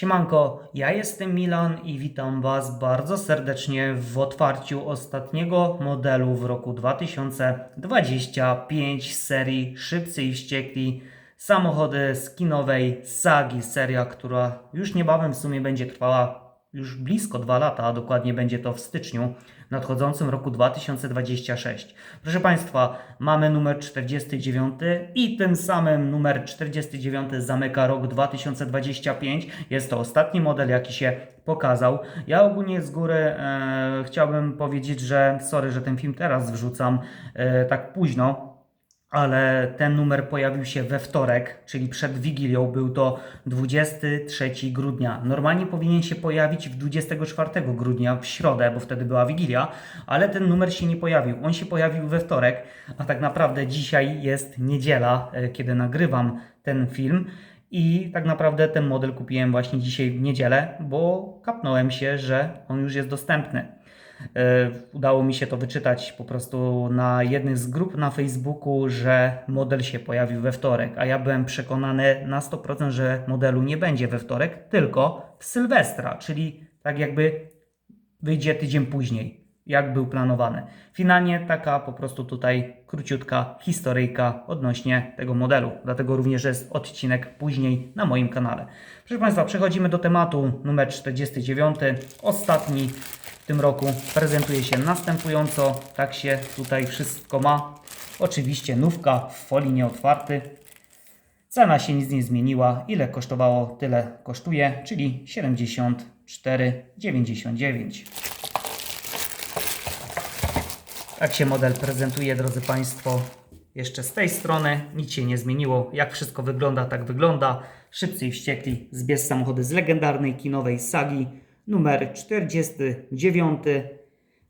Siemanko, ja jestem Milan i witam Was bardzo serdecznie w otwarciu ostatniego modelu w roku 2025 z serii Szybcy i Wściekli. Samochody skinowej sagi, seria, która już niebawem w sumie będzie trwała już blisko dwa lata, a dokładnie będzie to w styczniu nadchodzącym roku 2026. Proszę Państwa, mamy numer 49 i tym samym numer 49 zamyka rok 2025. Jest to ostatni model, jaki się pokazał. Ja ogólnie z góry e, chciałbym powiedzieć, że sorry, że ten film teraz wrzucam e, tak późno, ale ten numer pojawił się we wtorek, czyli przed Wigilią, był to 23 grudnia. Normalnie powinien się pojawić w 24 grudnia, w środę, bo wtedy była Wigilia, ale ten numer się nie pojawił. On się pojawił we wtorek, a tak naprawdę dzisiaj jest niedziela, e, kiedy nagrywam ten film. I tak naprawdę ten model kupiłem właśnie dzisiaj w niedzielę, bo kapnąłem się, że on już jest dostępny. E, Udało mi się to wyczytać po prostu na jednych z grup na Facebooku, że model się pojawił we wtorek, a ja byłem przekonany na 100%, że modelu nie będzie we wtorek, tylko w Sylwestra, czyli tak jakby wyjdzie tydzień później, jak był planowany. Finalnie taka po prostu tutaj króciutka historyjka odnośnie tego modelu, dlatego również jest odcinek później na moim kanale. Proszę Państwa, przechodzimy do tematu numer 49, ostatni tym roku prezentuje się następująco. Tak się tutaj wszystko ma. Oczywiście nówka w folii nieotwarty. Cena się nic nie zmieniła. Ile kosztowało, tyle kosztuje, czyli 74,99. Tak się model prezentuje, drodzy Państwo. Jeszcze z tej strony nic się nie zmieniło. Jak wszystko wygląda, tak wygląda. Szybcy i wściekli. Zbierz samochody z legendarnej kinowej sagi numer 49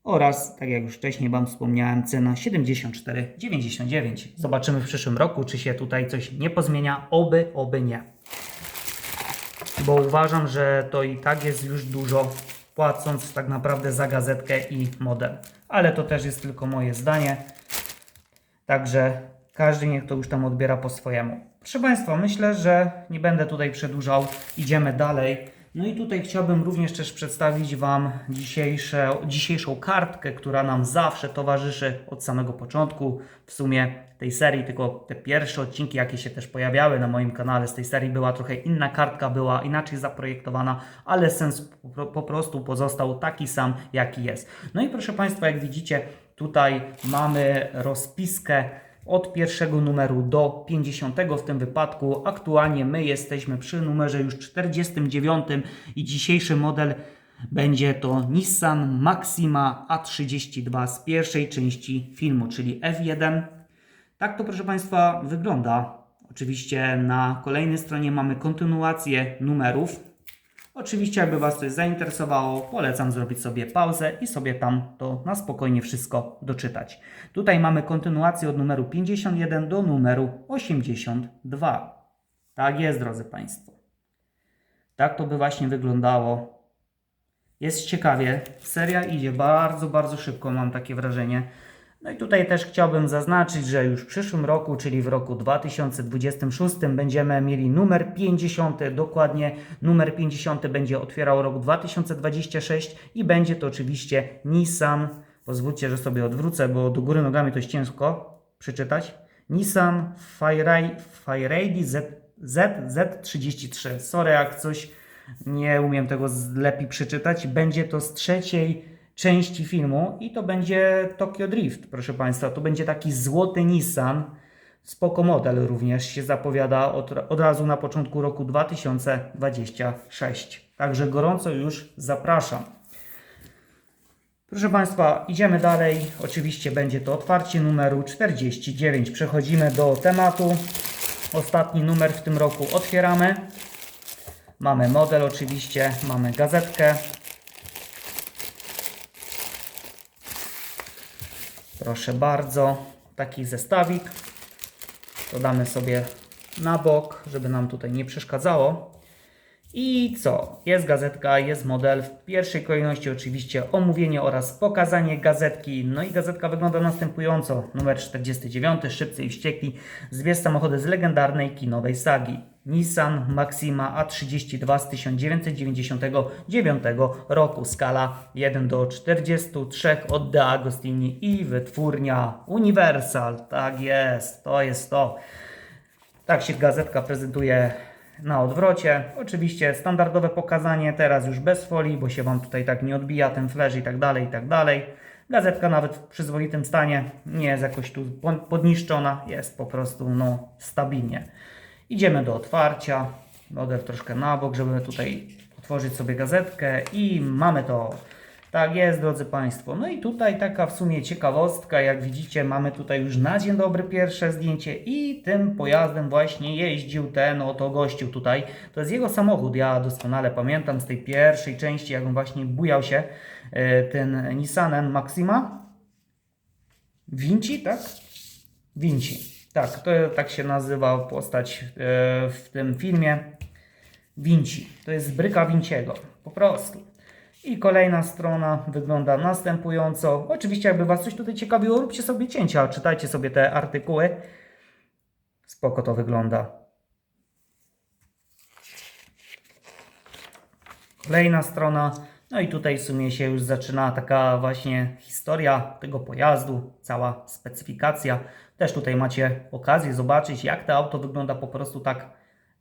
oraz, tak jak już wcześniej Wam wspomniałem, cena 74,99. Zobaczymy w przyszłym roku, czy się tutaj coś nie pozmienia. Oby, oby nie. Bo uważam, że to i tak jest już dużo, płacąc tak naprawdę za gazetkę i model. Ale to też jest tylko moje zdanie. Także każdy niech to już tam odbiera po swojemu. Proszę Państwa, myślę, że nie będę tutaj przedłużał. Idziemy dalej. No i tutaj chciałbym również też przedstawić Wam dzisiejsze, dzisiejszą kartkę, która nam zawsze towarzyszy od samego początku w sumie tej serii, tylko te pierwsze odcinki, jakie się też pojawiały na moim kanale z tej serii, była trochę inna kartka, była inaczej zaprojektowana, ale sens po, prostu pozostał taki sam, jaki jest. No i proszę Państwa, jak widzicie, tutaj mamy rozpiskę od pierwszego numeru do 50 w tym wypadku. Aktualnie my jesteśmy przy numerze już 49 i dzisiejszy model będzie to Nissan Maxima A32 z pierwszej części filmu, czyli F1. Tak to proszę Państwa wygląda. Oczywiście na kolejnej stronie mamy kontynuację numerów. Oczywiście, jakby Was coś zainteresowało, polecam zrobić sobie pauzę i sobie tam to na spokojnie wszystko doczytać. Tutaj mamy kontynuację od numeru 51 do numeru 82. Tak jest, drodzy Państwo. Tak to by właśnie wyglądało. Jest ciekawie. Seria idzie bardzo, bardzo szybko, mam takie wrażenie. No i tutaj też chciałbym zaznaczyć, że już w przyszłym roku, czyli w roku 2026, będziemy mieli numer 50. Dokładnie numer 50 będzie otwierał rok 2026 i będzie to oczywiście Nissan. Pozwólcie, że sobie odwrócę, bo do góry nogami to jest ciężko przeczytać. Nissan Firelady Z, Z, Z33. Sorry, jak coś nie umiem tego lepiej przeczytać. Będzie to z trzeciej części filmu i to będzie Tokyo Drift, proszę Państwa. To będzie taki złoty Nissan. Spoko model również się zapowiada od, od razu na początku roku 2026. Także gorąco już zapraszam. Proszę Państwa, idziemy dalej. Oczywiście będzie to otwarcie numeru 49. Przechodzimy do tematu. Ostatni numer w tym roku otwieramy. Mamy model oczywiście, mamy gazetkę. Proszę bardzo, taki zestawik. To damy sobie na bok, żeby nam tutaj nie przeszkadzało. I co? Jest gazetka, jest model. W pierwszej kolejności oczywiście omówienie oraz pokazanie gazetki. No i gazetka wygląda następująco. Numer 49, Szybcy i Wściekli. Zbierz samochody z legendarnej kinowej sagi. Nissan Maxima A32 z 1999 roku. Skala 1 do 43 od De Agostini i wytwórnia Universal. Tak jest, to jest to. Tak się gazetka prezentuje na odwrocie. Oczywiście standardowe pokazanie, teraz już bez folii, bo się Wam tutaj tak nie odbija ten flash i tak dalej, i tak dalej. Gazetka nawet w przyzwoitym stanie, nie jest jakoś tu po- podniszczona, jest po prostu no, stabilnie. Idziemy do otwarcia, model troszkę na bok, żeby tutaj otworzyć sobie gazetkę i mamy to. Tak jest, drodzy Państwo. No i tutaj taka w sumie ciekawostka, jak widzicie, mamy tutaj już na dzień dobry pierwsze zdjęcie i tym pojazdem właśnie jeździł ten oto gościu tutaj. To jest jego samochód, ja doskonale pamiętam z tej pierwszej części, jak on właśnie bujał się e, ten Nissanem Maxima. Vinci, tak? Vinci. Tak, to tak się nazywa postać e, w tym filmie. Vinci. To jest bryka Vinciego. Po prostu. I kolejna strona wygląda następująco. Oczywiście, jakby Was coś tutaj ciekawiło, róbcie sobie cięcia, czytajcie sobie te artykuły. Spoko to wygląda. Kolejna strona. No i tutaj w sumie się już zaczyna taka właśnie historia tego pojazdu, cała specyfikacja. Też tutaj macie okazję zobaczyć, jak to auto wygląda po prostu tak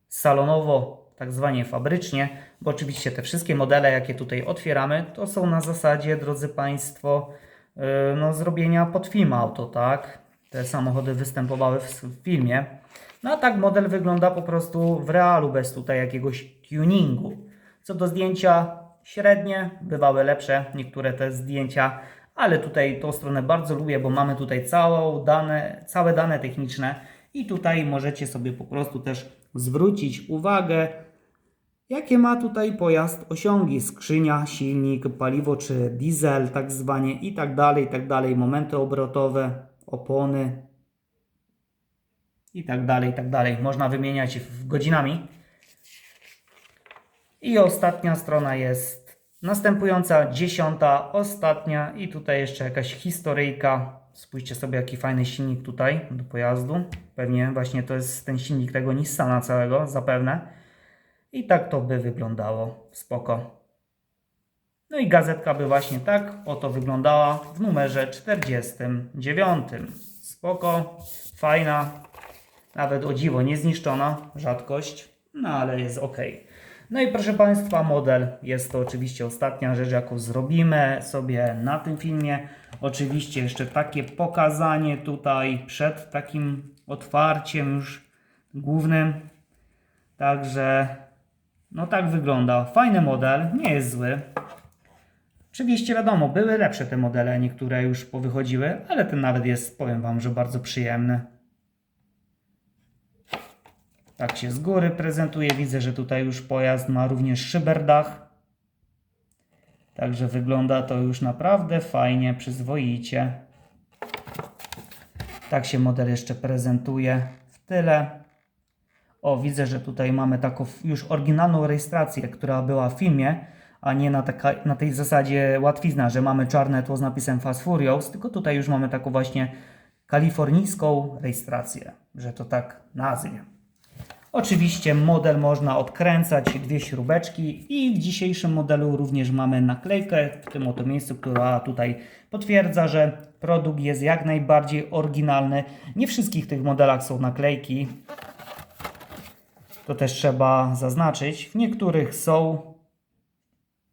salonowo, tak zwanie fabrycznie, bo oczywiście te wszystkie modele, jakie tutaj otwieramy, to są na zasadzie, drodzy Państwo, yy, no, zrobienia pod film auto, tak? Te samochody występowały w filmie. No a tak model wygląda po prostu w realu, bez tutaj jakiegoś tuningu. Co do zdjęcia, średnie, bywały lepsze niektóre te zdjęcia, ale tutaj tą stronę bardzo lubię, bo mamy tutaj całą dane, całe dane techniczne i tutaj możecie sobie po prostu też zwrócić uwagę, jakie ma tutaj pojazd osiągi, skrzynia, silnik, paliwo czy diesel tak zwanie i tak dalej, i tak dalej, momenty obrotowe, opony i tak dalej, i tak dalej. Można wymieniać godzinami. I ostatnia strona jest następująca, dziesiąta, ostatnia i tutaj jeszcze jakaś historyjka. Spójrzcie sobie jaki fajny silnik tutaj do pojazdu. Pewnie właśnie to jest ten silnik tego Nissana całego, zapewne. I tak to by wyglądało. Spoko. No i gazetka by właśnie tak oto wyglądała w numerze 49. Spoko, fajna, nawet o dziwo niezniszczona, rzadkość, no ale jest ok. No i proszę Państwa, model jest to oczywiście ostatnia rzecz, jaką zrobimy sobie na tym filmie. Oczywiście jeszcze takie pokazanie tutaj przed takim otwarciem już głównym. Także no tak wygląda. Fajny model, nie jest zły. Oczywiście wiadomo, były lepsze te modele, niektóre już powychodziły, ale ten nawet jest, powiem Wam, że bardzo przyjemny. Tak się z góry prezentuje. Widzę, że tutaj już pojazd ma również szyberdach. Także wygląda to już naprawdę fajnie, przyzwoicie. Tak się model jeszcze prezentuje w tyle. O, widzę, że tutaj mamy taką już oryginalną rejestrację, która była w filmie, a nie na, taka, na tej zasadzie łatwizna, że mamy czarne tło z napisem Fast Furious, tylko tutaj już mamy taką właśnie kalifornijską rejestrację, że to tak nazwie. Oczywiście model można odkręcać, dwie śrubeczki i w dzisiejszym modelu również mamy naklejkę w tym oto miejscu, która tutaj potwierdza, że produkt jest jak najbardziej oryginalny. Nie wszystkich tych modelach są naklejki, to też trzeba zaznaczyć. W niektórych są,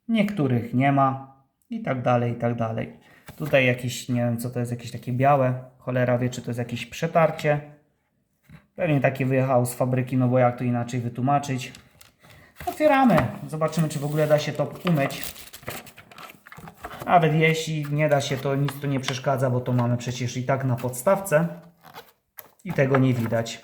w niektórych nie ma i tak dalej, i tak dalej. Tutaj jakieś, nie wiem co to jest, jakieś takie białe, cholera wie czy to jest jakieś przetarcie. Pewnie takie wyjechało z fabryki, no bo jak to inaczej wytłumaczyć. Otwieramy, zobaczymy czy w ogóle da się to umyć. Nawet jeśli nie da się, to nic tu nie przeszkadza, bo to mamy przecież i tak na podstawce i tego nie widać.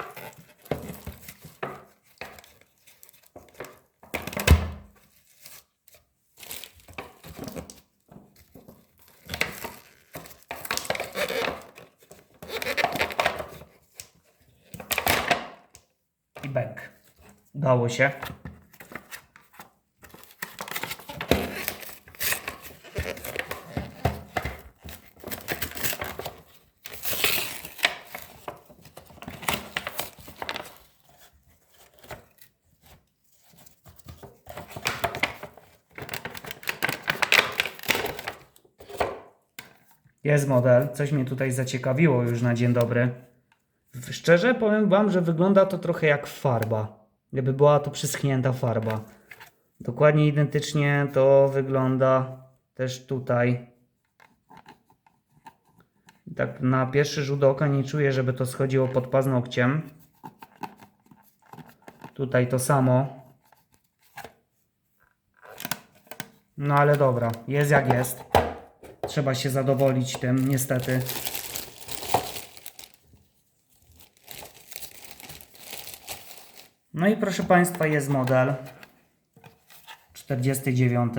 udało się. Jest model, coś mnie tutaj zaciekawiło już na dzień dobry. Szczerze powiem Wam, że wygląda to trochę jak farba. Jakby była to przyschnięta farba. Dokładnie identycznie to wygląda też tutaj. Tak na pierwszy rzut oka nie czuję, żeby to schodziło pod paznokciem. Tutaj to samo. No ale dobra, jest jak jest. Trzeba się zadowolić tym, niestety. No i proszę Państwa, jest model 49.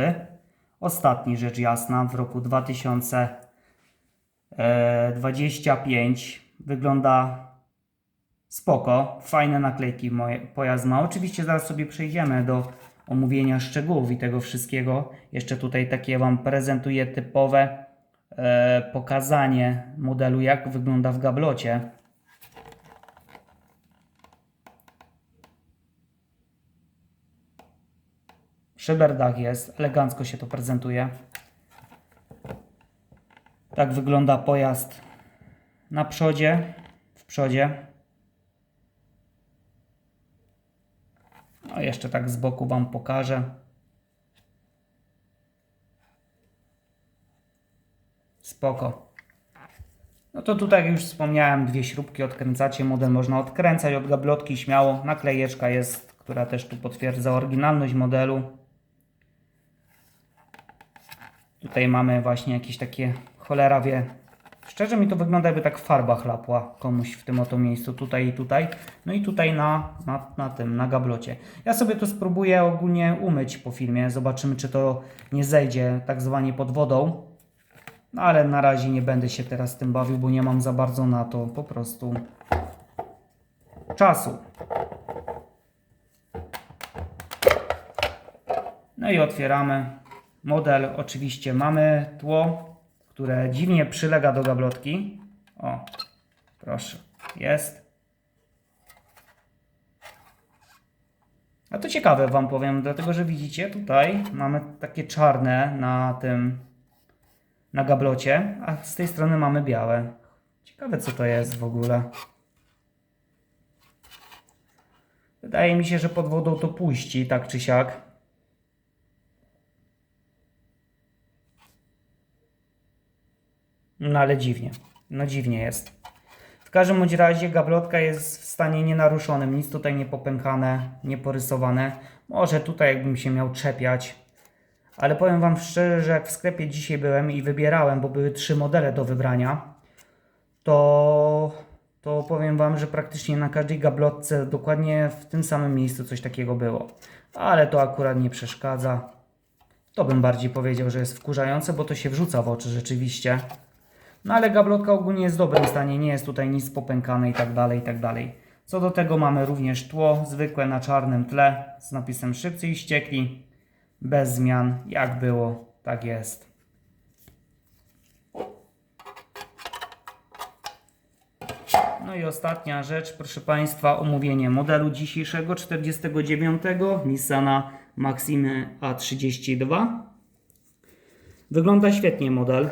Ostatni rzecz jasna w roku 2025. Wygląda spoko. Fajne naklejki moje pojazd ma. Oczywiście zaraz sobie przejdziemy do omówienia szczegółów i tego wszystkiego. Jeszcze tutaj takie Wam prezentuję typowe e, pokazanie modelu, jak wygląda w gablocie. Szyberdach jest, elegancko się to prezentuje. Tak wygląda pojazd na przodzie, w przodzie. No jeszcze tak z boku Wam pokażę. Spoko. No to tutaj już wspomniałem, dwie śrubki odkręcacie. Model można odkręcać od gablotki śmiało. Naklejeczka jest, która też tu potwierdza oryginalność modelu. Tutaj mamy właśnie jakieś takie cholera wie. Szczerze mi to wygląda jakby tak farba chlapła komuś w tym oto miejscu, tutaj i tutaj. No i tutaj na, na, na tym, na gablocie. Ja sobie to spróbuję ogólnie umyć po filmie. Zobaczymy czy to nie zejdzie tak zwanie pod wodą. No ale na razie nie będę się teraz tym bawił, bo nie mam za bardzo na to po prostu czasu. No i otwieramy. Model oczywiście mamy tło, które dziwnie przylega do gablotki. O, proszę, jest. A to ciekawe Wam powiem, dlatego że widzicie tutaj mamy takie czarne na tym, na gablocie, a z tej strony mamy białe. Ciekawe co to jest w ogóle. Wydaje mi się, że pod wodą to puści, tak czy siak. No ale dziwnie. No dziwnie jest. W każdym bądź razie gablotka jest w stanie nienaruszonym. Nic tutaj nie popękane, nie porysowane. Może tutaj jakbym się miał czepiać. Ale powiem Wam szczerze, że jak w sklepie dzisiaj byłem i wybierałem, bo były trzy modele do wybrania, to, to powiem Wam, że praktycznie na każdej gablotce dokładnie w tym samym miejscu coś takiego było. Ale to akurat nie przeszkadza. To bym bardziej powiedział, że jest wkurzające, bo to się wrzuca w oczy rzeczywiście. No ale gablotka ogólnie jest w dobrym stanie, nie jest tutaj nic popękane i tak dalej, i tak dalej. Co do tego mamy również tło zwykłe na czarnym tle z napisem szybcy i ściekli. Bez zmian, jak było, tak jest. No i ostatnia rzecz, proszę Państwa, omówienie modelu dzisiejszego 49 Nissana Maximy A32. Wygląda świetnie model.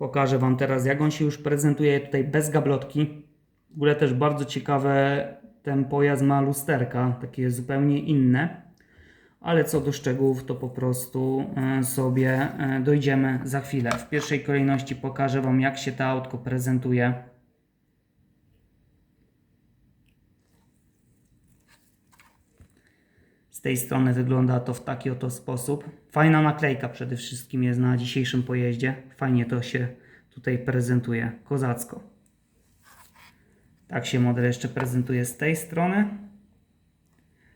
Pokażę Wam teraz, jak on się już prezentuje tutaj bez gablotki. W ogóle też bardzo ciekawe, ten pojazd ma lusterka, takie zupełnie inne. Ale co do szczegółów, to po prostu e, sobie e, dojdziemy za chwilę. W pierwszej kolejności pokażę Wam, jak się to autko prezentuje. Z tej strony wygląda to w taki oto sposób. Fajna naklejka przede wszystkim jest na dzisiejszym pojeździe. Fajnie to się tutaj prezentuje. Kozacko. Tak się model jeszcze prezentuje z tej strony.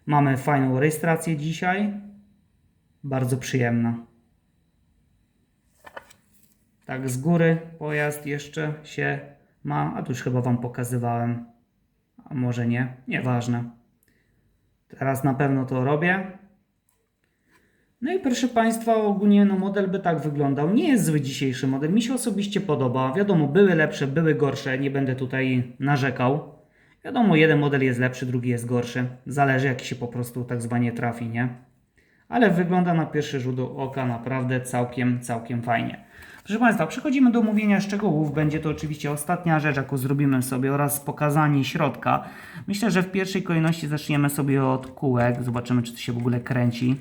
Mamy fajną rejestrację dzisiaj. Bardzo przyjemna. Tak z góry pojazd jeszcze się ma, a tu już chyba Wam pokazywałem. A może nie, nieważne. Teraz na pewno to robię. No i proszę Państwa, ogólnie no model by tak wyglądał. Nie jest zły dzisiejszy model, mi się osobiście podoba. Wiadomo, były lepsze, były gorsze, nie będę tutaj narzekał. Wiadomo, jeden model jest lepszy, drugi jest gorszy. Zależy jaki się po prostu tak zwanie trafi, nie? Ale wygląda na pierwszy rzut oka naprawdę całkiem, całkiem fajnie. Proszę Państwa, przechodzimy do omówienia szczegółów. Będzie to oczywiście ostatnia rzecz, jaką zrobimy sobie oraz pokazanie środka. Myślę, że w pierwszej kolejności zaczniemy sobie od kółek. Zobaczymy, czy to się w ogóle kręci.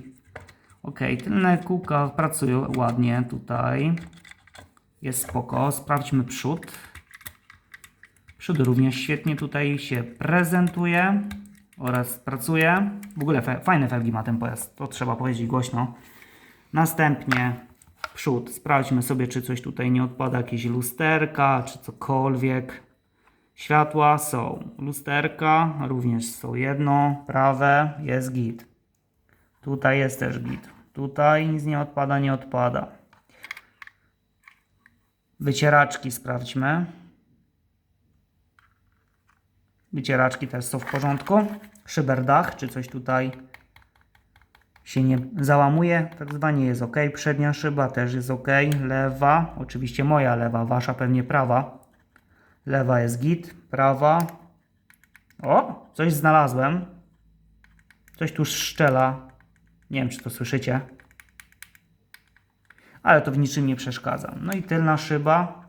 Ok, tylne kółka pracują ładnie tutaj. Jest spoko. Sprawdźmy przód. Przód również świetnie tutaj się prezentuje oraz pracuje. W ogóle fe, fajne felgi ma ten pojazd, to trzeba powiedzieć głośno. Następnie przód. Sprawdźmy sobie, czy coś tutaj nie odpada, jakieś lusterka, czy cokolwiek. Światła są. Lusterka również są jedno, prawe, jest git. Tutaj jest też git. Tutaj nic nie odpada, nie odpada. Wycieraczki sprawdźmy. Wycieraczki też są w porządku. Szyberdach, czy coś tutaj się nie załamuje, tak zwanie jest ok. Przednia szyba też jest ok. Lewa, oczywiście moja lewa, wasza pewnie prawa. Lewa jest git, prawa. O, coś znalazłem. Coś tu szczela. Nie wiem, czy to słyszycie. Ale to w niczym nie przeszkadza. No i tylna szyba.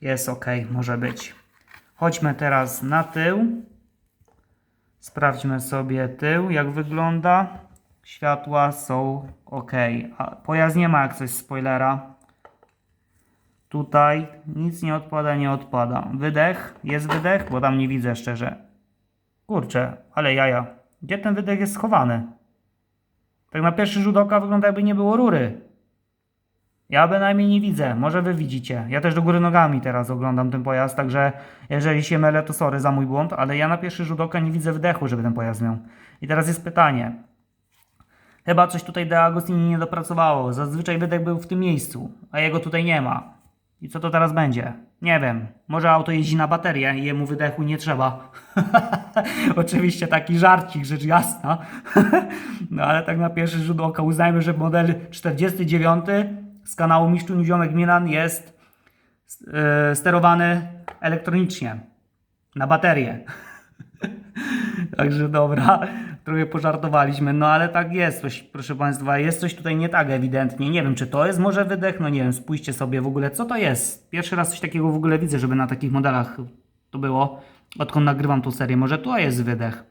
Jest ok, może być. Chodźmy teraz na tył. Sprawdźmy sobie tył, jak wygląda. Światła są ok. A pojazd nie ma jak coś spoilera. Tutaj nic nie odpada, nie odpada. Wydech, jest wydech, bo tam nie widzę szczerze. Kurczę, ale jaja. Gdzie ten wydech jest schowany? Tak na pierwszy rzut oka wygląda jakby nie było rury. Ja bynajmniej nie widzę, może wy widzicie. Ja też do góry nogami teraz oglądam ten pojazd, także jeżeli się mylę, to sorry za mój błąd, ale ja na pierwszy rzut oka nie widzę wdechu, żeby ten pojazd miał. I teraz jest pytanie. Chyba coś tutaj De Agostini nie dopracowało. Zazwyczaj wydech był w tym miejscu, a jego tutaj nie ma. I co to teraz będzie? Nie wiem. Może auto jeździ na baterię i jemu wydechu nie trzeba. Oczywiście taki żarcik, rzecz jasna. no ale tak na pierwszy rzut oka uznajmy, że model 49 z kanału Mistrzu Ziomek Milan jest yy, sterowany elektronicznie na baterię. Także dobra, trochę pożartowaliśmy, no ale tak jest, coś, proszę Państwa, jest coś tutaj nie tak ewidentnie. Nie wiem, czy to jest może wydech, no nie wiem, spójrzcie sobie w ogóle, co to jest. Pierwszy raz coś takiego w ogóle widzę, żeby na takich modelach to było, odkąd nagrywam tą serię. Może to jest wydech.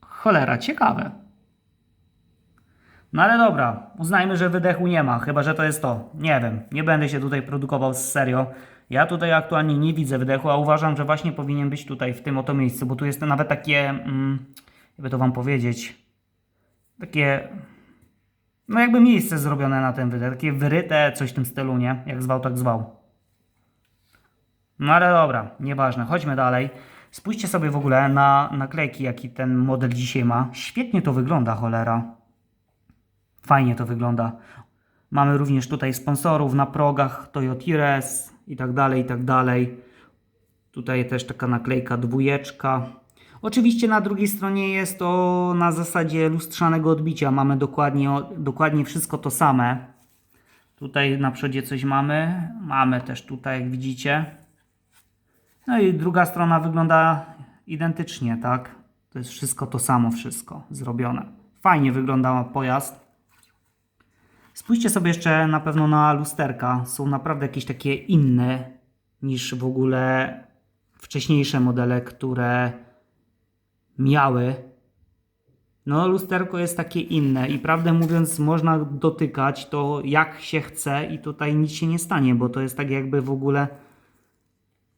Cholera, ciekawe. No ale dobra, uznajmy, że wydechu nie ma, chyba że to jest to. Nie wiem, nie będę się tutaj produkował z serio. Ja tutaj aktualnie nie widzę wydechu, a uważam, że właśnie powinien być tutaj w tym oto miejscu, bo tu jest nawet takie, mm, jakby to wam powiedzieć, takie, no jakby miejsce zrobione na ten wydech, takie wyryte, coś w tym stylu, nie? Jak zwał, tak zwał. No ale dobra, nieważne, chodźmy dalej. Spójrzcie sobie w ogóle na naklejki, jaki ten model dzisiaj ma. Świetnie to wygląda, cholera. Fajnie to wygląda. Mamy również tutaj sponsorów na progach Toyotires i tak dalej, i tak dalej. Tutaj też taka naklejka dwójeczka. Oczywiście na drugiej stronie jest to na zasadzie lustrzanego odbicia. Mamy dokładnie, dokładnie wszystko to same. Tutaj na przodzie coś mamy. Mamy też tutaj, jak widzicie. No i druga strona wygląda identycznie, tak? To jest wszystko to samo, wszystko zrobione. Fajnie wygląda pojazd. Spójrzcie sobie jeszcze na pewno na lusterka. Są naprawdę jakieś takie inne niż w ogóle wcześniejsze modele, które miały. No, lusterko jest takie inne i prawdę mówiąc, można dotykać to jak się chce, i tutaj nic się nie stanie, bo to jest tak jakby w ogóle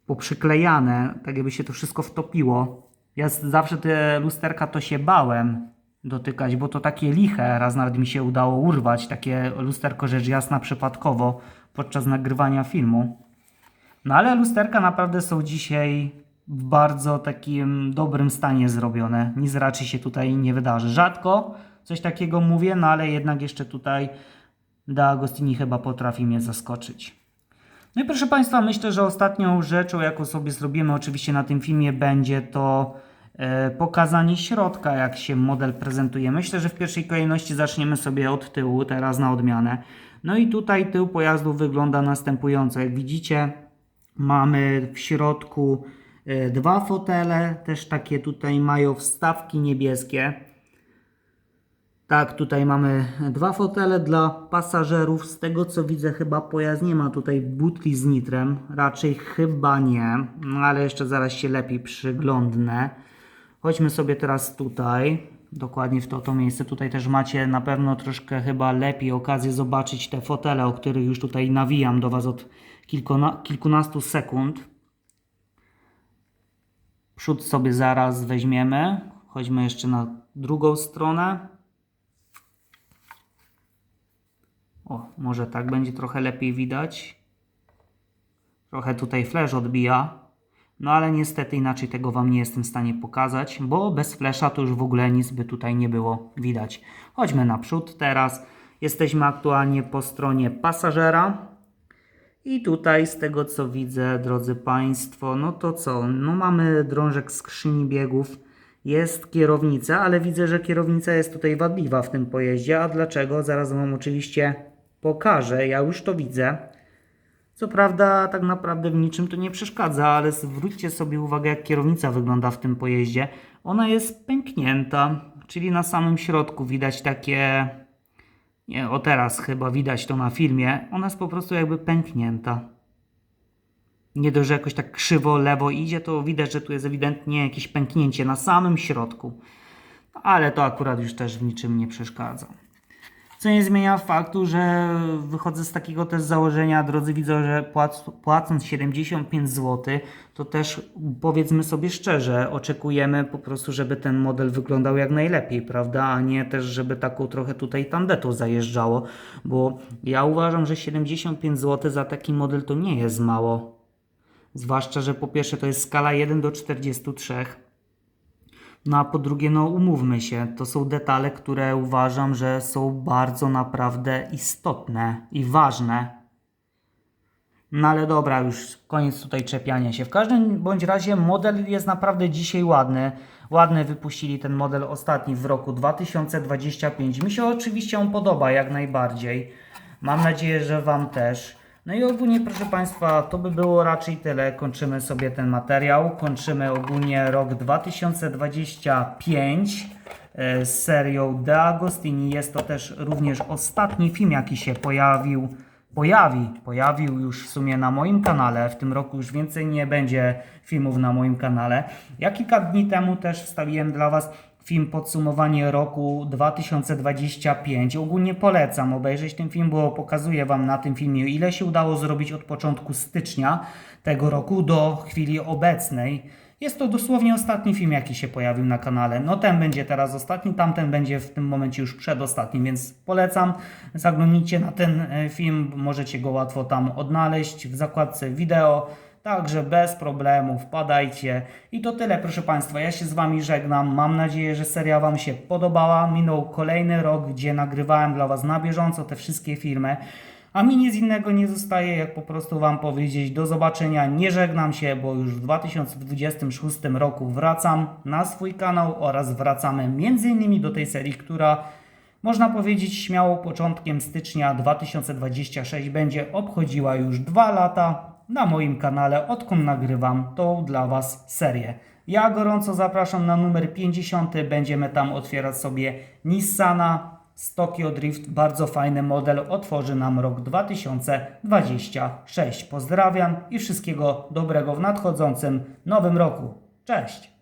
poprzyklejane, tak jakby się to wszystko wtopiło. Ja zawsze te lusterka to się bałem dotykać, bo to takie liche, raz nawet mi się udało urwać takie lusterko rzecz jasna przypadkowo podczas nagrywania filmu. No ale lusterka naprawdę są dzisiaj w bardzo takim dobrym stanie zrobione. Nic raczej się tutaj nie wydarzy. Rzadko coś takiego mówię, no ale jednak jeszcze tutaj Da Agostini chyba potrafi mnie zaskoczyć. No i proszę Państwa, myślę, że ostatnią rzeczą, jaką sobie zrobimy oczywiście na tym filmie, będzie to pokazanie środka, jak się model prezentuje. Myślę, że w pierwszej kolejności zaczniemy sobie od tyłu, teraz na odmianę. No i tutaj tył pojazdu wygląda następująco. Jak widzicie, mamy w środku e, dwa fotele, też takie tutaj mają wstawki niebieskie. Tak, tutaj mamy dwa fotele dla pasażerów. Z tego co widzę, chyba pojazd nie ma tutaj butli z nitrem. Raczej chyba nie, no ale jeszcze zaraz się lepiej przyglądnę. Chodźmy sobie teraz tutaj, dokładnie w to, to miejsce. Tutaj też macie na pewno troszkę chyba lepiej okazję zobaczyć te fotele, o których już tutaj nawijam do Was od kilkuna, kilkunastu sekund. Przód sobie zaraz weźmiemy. Chodźmy jeszcze na drugą stronę. O, może tak będzie trochę lepiej widać. Trochę tutaj flash odbija. No ale niestety inaczej tego Wam nie jestem w stanie pokazać, bo bez flasha to już w ogóle nic by tutaj nie było widać. Chodźmy naprzód teraz. Jesteśmy aktualnie po stronie pasażera. I tutaj z tego co widzę, drodzy Państwo, no to co? No mamy drążek skrzyni biegów, jest kierownica, ale widzę, że kierownica jest tutaj wadliwa w tym pojeździe. A dlaczego? Zaraz Wam oczywiście pokażę. Ja już to widzę. Co prawda, tak naprawdę w niczym to nie przeszkadza, ale zwróćcie sobie uwagę, jak kierownica wygląda w tym pojeździe. Ona jest pęknięta, czyli na samym środku widać takie. Nie, o teraz chyba widać to na filmie. Ona jest po prostu jakby pęknięta. Nie dość, że jakoś tak krzywo lewo idzie, to widać, że tu jest ewidentnie jakieś pęknięcie na samym środku. Ale to akurat już też w niczym nie przeszkadza. Co nie zmienia faktu, że wychodzę z takiego też założenia, drodzy widzowie, że płac, płacąc 75 zł, to też powiedzmy sobie szczerze, oczekujemy po prostu, żeby ten model wyglądał jak najlepiej, prawda? A nie też, żeby taką trochę tutaj tandetą zajeżdżało, bo ja uważam, że 75 zł za taki model to nie jest mało. Zwłaszcza, że po pierwsze to jest skala 1 do 43. No a po drugie, no umówmy się, to są detale, które uważam, że są bardzo naprawdę istotne i ważne. No ale dobra, już koniec tutaj czepiania się. W każdym bądź razie model jest naprawdę dzisiaj ładny. Ładny wypuścili ten model ostatni w roku 2025. Mi się oczywiście on podoba jak najbardziej. Mam nadzieję, że Wam też. No i ogólnie, proszę Państwa, to by było raczej tyle. Kończymy sobie ten materiał. Kończymy ogólnie rok 2025 e, z serią De Agostini. Jest to też również ostatni film, jaki się pojawił. Pojawi, pojawił już w sumie na moim kanale. W tym roku już więcej nie będzie filmów na moim kanale. Ja kilka dni temu też wstawiłem dla Was film podsumowanie roku 2025. Ogólnie polecam obejrzeć ten film, bo pokazuję Wam na tym filmie, ile się udało zrobić od początku stycznia tego roku do chwili obecnej. Jest to dosłownie ostatni film, jaki się pojawił na kanale. No ten będzie teraz ostatni, tamten będzie w tym momencie już przedostatni, więc polecam. Zaglądnijcie na ten e, film, możecie go łatwo tam odnaleźć w zakładce wideo. Także bez problemu, wpadajcie. I to tyle, proszę Państwa. Ja się z Wami żegnam. Mam nadzieję, że seria Wam się podobała. Minął kolejny rok, gdzie nagrywałem dla Was na bieżąco te wszystkie filmy. A mi nic innego nie zostaje, jak po prostu Wam powiedzieć do zobaczenia. Nie żegnam się, bo już w 2026 roku wracam na swój kanał oraz wracamy m.in. do tej serii, która można powiedzieć śmiało początkiem stycznia 2026 będzie obchodziła już dwa lata na moim kanale, odkąd nagrywam tą dla Was serię. Ja gorąco zapraszam na numer 50. Będziemy tam otwierać sobie Nissana z Tokyo Drift. Bardzo fajny model. Otworzy nam rok 2026. Pozdrawiam i wszystkiego dobrego w nadchodzącym nowym roku. Cześć!